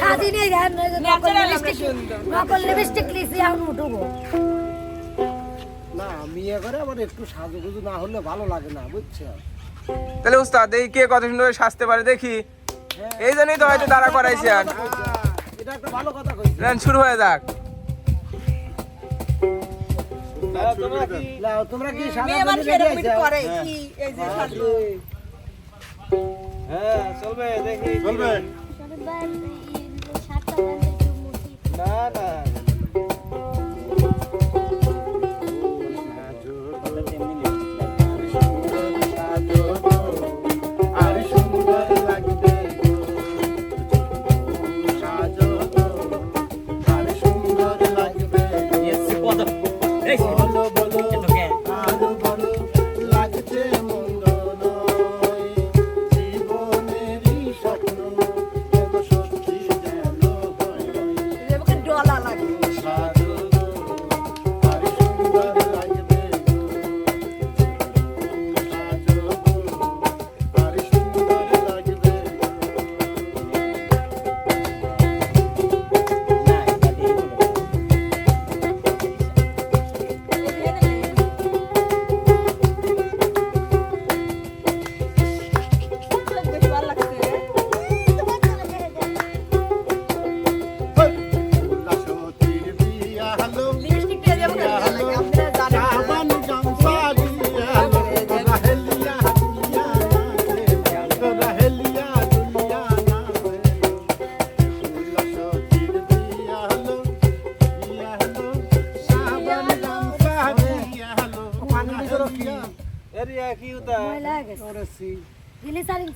সাজি নেই রে নকল লিপস্টিক নকল লিপস্টিক লিসি এখন উঠবো। না করে আবার একটু সাজুগুজু না হলে ভালো লাগে না বুঝছ? তাহলে উস্তাদ দেখি কে কত সুন্দর সাজতে পারে দেখি। এই জন্যই তো হয়তো দাঁড়া করাইছি আর। হ্যাঁ, এটা একটা ভালো কথা কইছি। শুরু হয়ে যাক। তোমরা কি সাদা মেয়ে মানুষ রেডি এরকম একটু আছো করে কি এই যে হ্যাঁ চলবে দেখি। চলবে।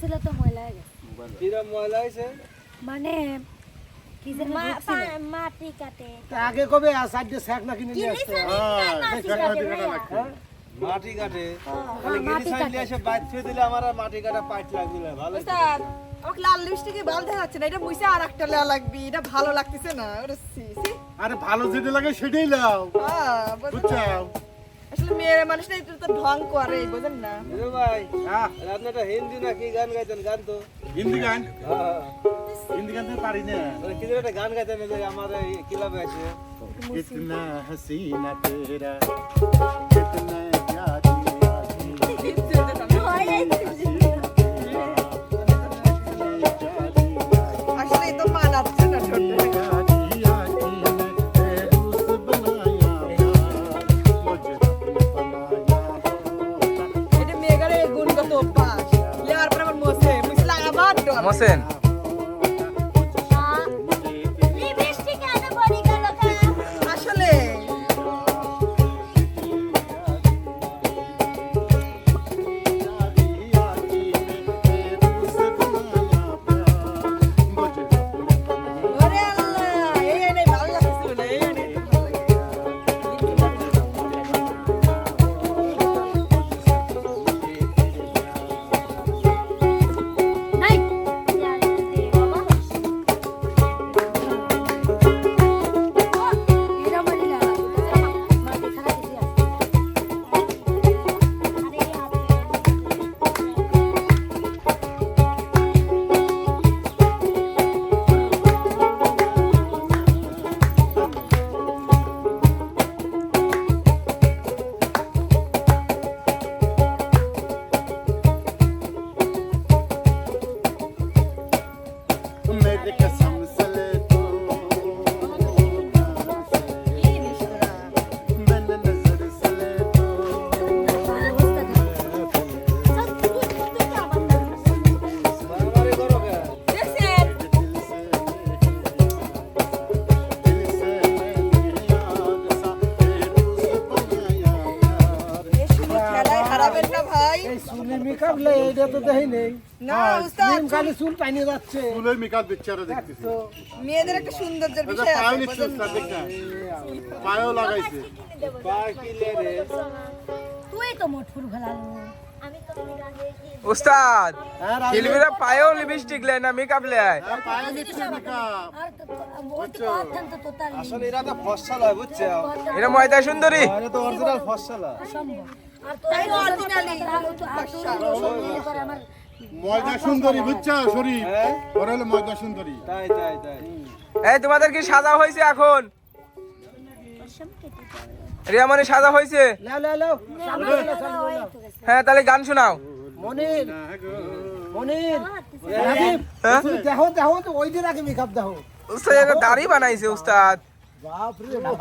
ছিল তো ময়লা হয়ে গেছে কিরম ময়লা হয়েছে মানে কি যেন ঢুকছিল। মাটি কাটে আগে কবে আস আজ না কিনে নিয়ে আসতে? মাটি কাটে মাটি গিরি কাটে। এসে বাইর ছুঁয়ে দিলে আমার আর মাটি কাটা পাইট লাগছিল ভালো স্যার আমাকে লাল লিপস্টিকে ভালো দেখাচ্ছে না এটা মুইসে আর একটা লেয়া লাগবে এটা ভালো লাগতেছে না ওরে সি সি। আরে ভালো যেটা লাগে সেটাই লাও হ্যাঁ? বুঝছাও আসলে মেয়েরা মানুষটা একটু ঢং করে বুঝেন না। ভাই আপনারটা হিন্দি নাকি গান গাইতেন গান তো। হিন্দি গান? হ্যাঁ, হ্যাঁ। হিন্দি গান পারি না। কিছু একটা গান গাইতেন যে আমার ক্লাবে আছে। কিতনা হাসিনা তেরা মেকআপ এটা তো দেখি নেই। না উস্তাদ খালি চুল যাচ্ছে। চুলের মেকআপ দিচ্ছে আরও দেখতেছি। মেয়েদের একটা সৌন্দর্যের বিষয় পায়েও আছে নিচ্ছে না। পায়েও লাগাইছে। পা কি লে রে তুই তো মোট ফুল উস্তাদ হ্যাঁ রাজু, শিল্পীরা পায়েও লিপস্টিক লেয় না মেকআপ লেয়। হ্যাঁ, আসলে এরা তো ফসল হয় বুঝছ? এটা ময়দা সুন্দরী তো অরিজিনাল ফসল। হয় ময়দা সুন্দরী বুঝছ? হ্যাঁ? ওরা হলো ময়দা সুন্দরী। তাই তাই তাই। এই তোমাদের কি সাজা হয়েছে এখন? পশম কেটে সাজা হয়েছে? লাও লাও লাও চালু করো না, চালু করো না। হ্যাঁ তাহলে গান শোনাও। মনির মনির হাতে রাজীব হ্যাঁ? তুমি দেখো দেখো তো ওই দিন আগে মেকআপ দেখো। উস্তাদ দাড়ি বানাইছে উস্তাদ। বাপ রে বাপ।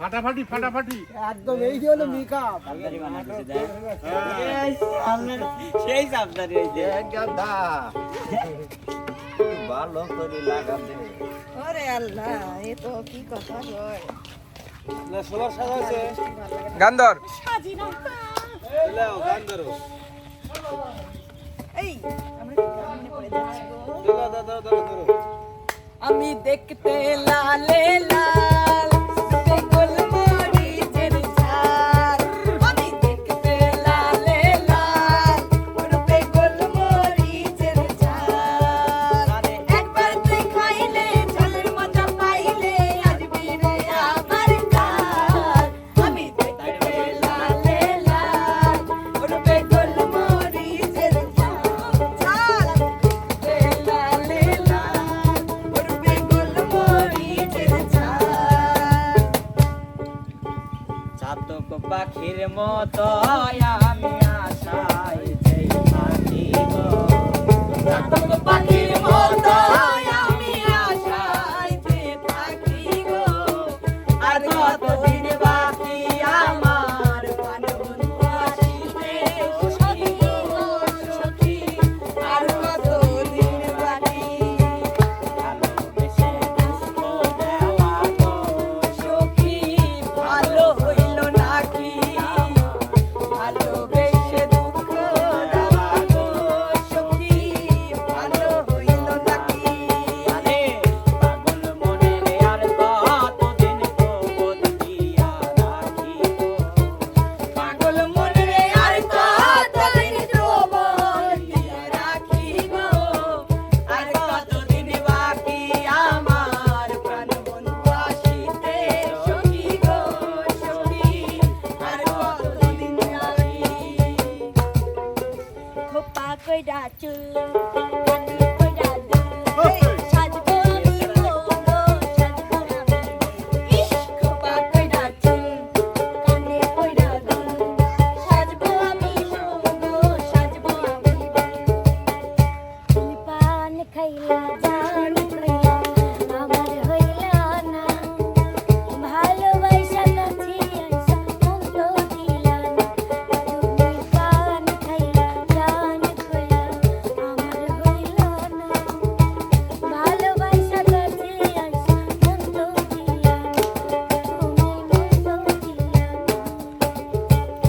ফাটাফাটি ফাটাফাটি। একদম এই যে হলো মেকআপ। সেই সাবধানে হয়েছে গাদা ভালো করে লাগাতে ওরে আল্লাহ এ তো কি কথা কয়। না সবার সাজা হয়েছে। সাজি না লাও গান এই আমরা কি পড়ে যাচ্ছি গো। ধরো ধরো ধরো আমি দেখতে লালে লাল।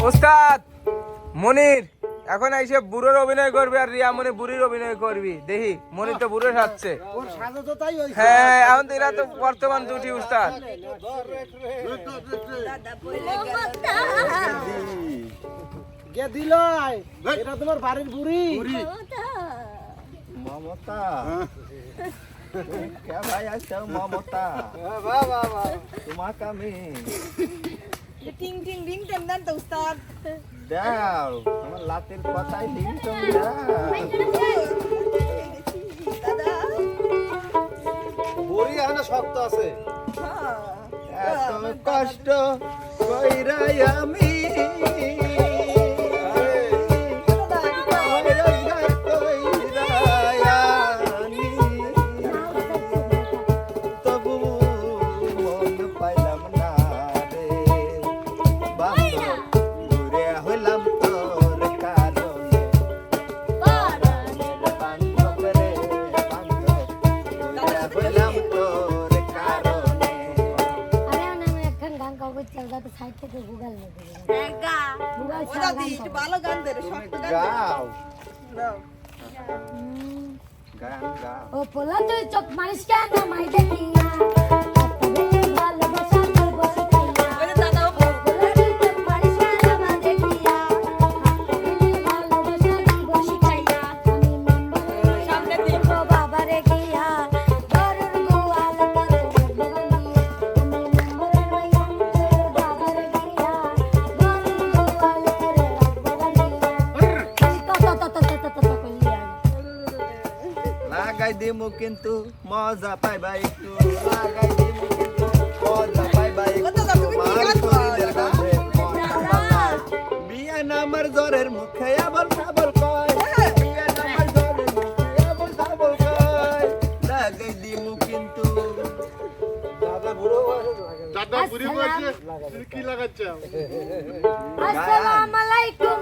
উস্তাদ মনির এখন এসে বুড়োর অভিনয় করবে আর রিয়া মনে বুড়ির অভিনয় করবি। দেখি মনির তো বুড়ো সাজছে। ওর সাজা তো তাই হইছে হ্যাঁ এখন তো এরা তো বর্তমান জুটি উস্তাদ। এটা তোমার বাড়ির বুড়ি মমতা। কে ভাই আছো মমতা তোমাকে আমি টিং টিং টিং টেম দেন তো উস্তাদ দাও আমার লাতের কথাই লিং তোমরা দাদা। বড়ি শক্ত আছে। হ্যাঁ। এত কষ্ট কইরাই আমি। দাদি একটু ভালো গান দে রে গান গাও। গান গাও। ও পোলা তুই চোখ মারিস কেন মাই দেখিয়া কিন্তু মজা পাইবা একটু। লাগাই দিমু কিন্তু মজা পাইবা একটু। শরীরের গন্ধে জ্বরের মুখে আবল খাবল কয়। বিয়ে নামার জ্বরের মুখে আবল খাবল কয়। লাগাই দিমু কিন্তু। দাদা বুড়ো। দাদা বুড়ি কি লাগাচ্ছ? আসসালামু আলাইকুম।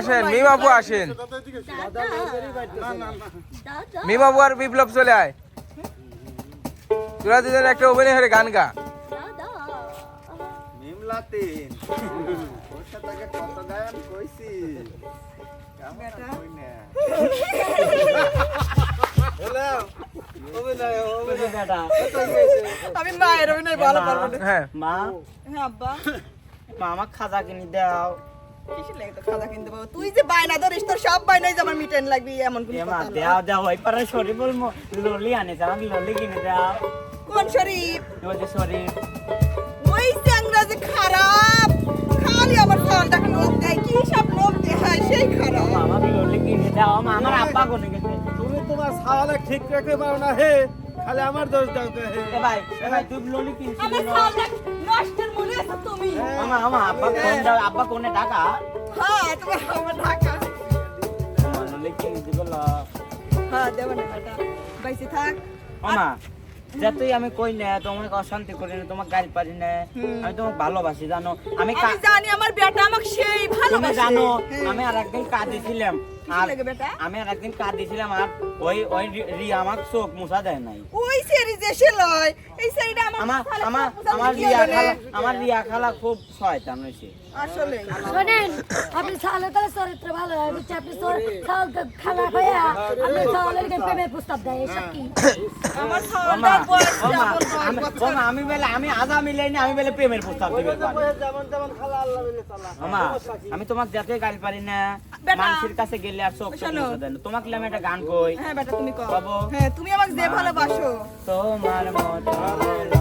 আসেন মি বাবু আসেন। মি বাবু আর বিপ্লব চলে আয়। তোরা দুজন একটা অভিনয় করে গান গা। আমি মায়ের অভিনয় ভালো পারব হ্যাঁ। মা? হ্যাঁ আব্বা। মা আমার খাজা কিনে দাও। খাওয়া কিনতে পাবো তুই যে বায়না ধরিস তোর সব বায়নাই আমার মিটেন লাগবি এমন কোনো কথা না। দেও দেও ওই পারে শরীর বলব ললি আনেছে আমাকে ললি কিনে দাও কোন শরীফ ওই যে শরীর ওই চ্যাংরা যে খারাপ। খালি আমার দেয় কি সব লোক দেখায় সেই খারাপ। ললি কিনে দাও আমার আব্বা কোনে গেছে? তুমি তোমার সাওয়ালে ঠিক রাখতে পারো না হে। খালি আমার দোষ দাও তো হে। ভাই এ ভাই তুই ললি কিনছিস আমার তুমি? মামা মামা আব্বা কোন দাও আব্বা কোনে টাকা হ্যাঁ তোমার আমার ঢাকা হ্যাঁ দেবো না বাইসে থাক। মামা যতই আমি কই না তোমাকে অশান্তি করি না তোমাকে গাল পারি না আমি তোমাকে ভালোবাসি জানো। আমি জানি আমার বেটা আমাকে সেই তুমি ভালোবাসে। জানো হ্যাঁ। আমি আর একদিন কাঁদিছিলাম? আমি আর একদিন কাঁদিছিলাম আর ওই ওই রি- আমার চোখ মুছা দেয় নাই। ওই সেরি যে সে লয় এই সেরিটা আমার আমার আমার পুজা আমার কি রিয়া খালা আমার রিয়া খালা খুব শয়তান হয়েছে। আসলে। শোনেন আপনি সালে তাহলে চরিত্র ভালো হয় বুঝছি আপনি চাল খারাপ আপনি চালের প্রেমের প্রস্তাব দেয় এসব কি? আমার ওমা, বয়স আমি বেলে আমি আজা মিলাইনি আমি বেলে প্রেমের প্রস্তাব দিবে যেমন যেমন খালা আল্লাহ মিলে চালা। আমি তোমাকে যাতে গাল পারি না। মানুষের কাছে গেলে আর চোখ দেয় না তোমাকে আমি একটা গান কই? হ্যাঁ বেটা তুমি কও। হ্যাঁ তুমি আমাকে যে ভালোবাসো। তোমার মতো।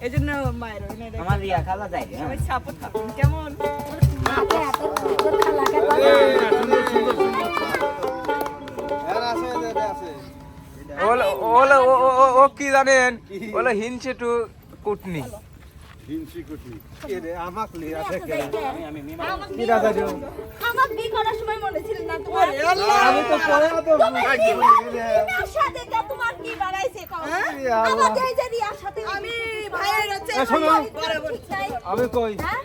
এই জন্য মায়ের আমার রিয়া খালা যাই হ্যাঁ। সবাই সাপোর্ট করুন কেমন? সুন্দর খালাকে কথা এর আছে এদের আছে ওলো ওলো ও- ও- ও- ও কি জানেন? ওলো হিনছে টু কুটনি। হিংসি কুটি কে আমাক লিয়া থেকে আমি আমি মিমা কি রাজা দিও আমার বিয়ে করার সময় মনে ছিল না তোমার? আল্লাহ! আমি তো পরে তো রিয়ার সাথে যে তোমার কি বাড়াইছে কও? আমাদের এই যে রিয়ার সাথে আমি ভাইয়ের হচ্ছে এ, শোনো। বড় বোন আমি কই? হ্যাঁ?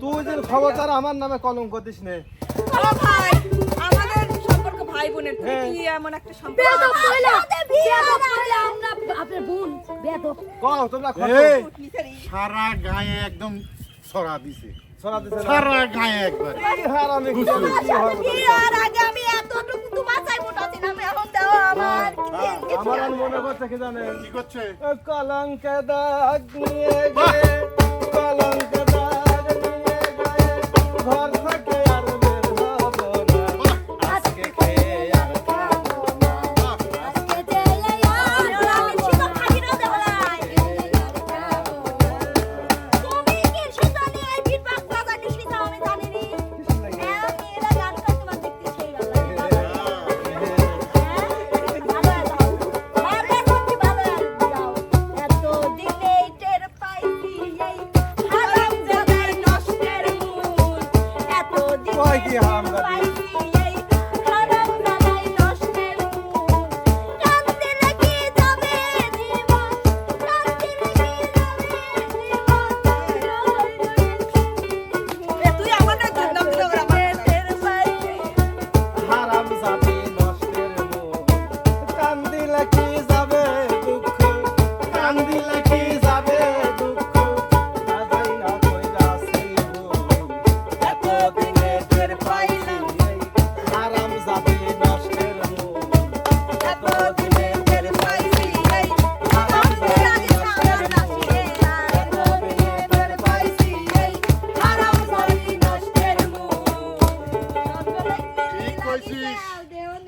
তুই যে খবরদার আমার নামে কলঙ্ক দিস নে। ভাই আমাদের সম্পর্ক ভাই বোনের হ্যাঁ। কি এমন একটা সম্পর্ক? আমরা আপনার বোন বেয়াদব কও তোমরা খবর এই, নিতারি। সারা গায়ে একদম ছড়া দিছে। ছড়া দিছে সারা গায়ে একবার। হয় বলো। বিয়ার আগে আমি এতটুকু তোমার চাই মোটা ছিলাম এখন দাও আমার। আমার মনে করছে কি জানে কি করছে? কলঙ্ক দাগ নিয়ে